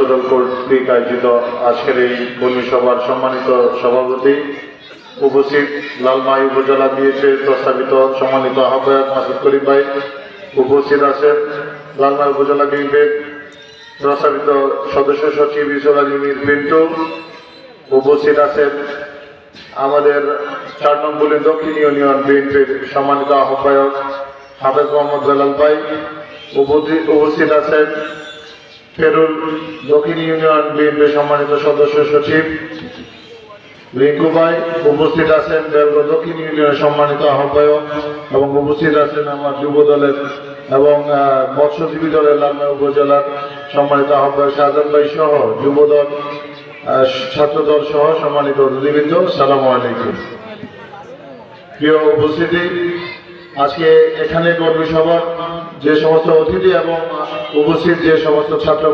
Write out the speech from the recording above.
ছাত্রদল কর্তৃক আয়োজিত আজকের এই কর্মী সভার সম্মানিত সভাপতি উপস্থিত লালমাই উপজেলা বিএনপির প্রস্তাবিত সম্মানিত আহ্বায়ক মাসুদ করিম ভাই উপস্থিত আছেন। লালমাই উপজেলা বিএনপির প্রস্তাবিত সদস্য সচিব ইসুল আলী মীর পিন্টু উপস্থিত আছেন। আমাদের চার নম্বরে দক্ষিণ ইউনিয়ন বিএনপির সম্মানিত আহ্বায়ক হাফেজ মোহাম্মদ বেলাল ভাই উপস্থিত আছেন। ফেরুল দক্ষিণ ইউনিয়ন বিএনপির সম্মানিত সদস্য সচিব রিঙ্কু ভাই উপস্থিত আছেন বেলগো দক্ষিণ ইউনিয়নের সম্মানিত আহ্বায়ক এবং উপস্থিত আছেন আমার যুব দলের এবং মৎস্যজীবী দলের লালমা উপজেলার সম্মানিত আহ্বায়ক শাহজান ভাই সহ যুব দল আহ, ছাত্র দল সহ সম্মানিত অতিথিবৃন্দ সালাম আলাইকুম। প্রিয় উপস্থিতি আজকে এখানে কর্মী সভার যে সমস্ত অতিথি এবং উপস্থিত যে সমস্ত ছাত্র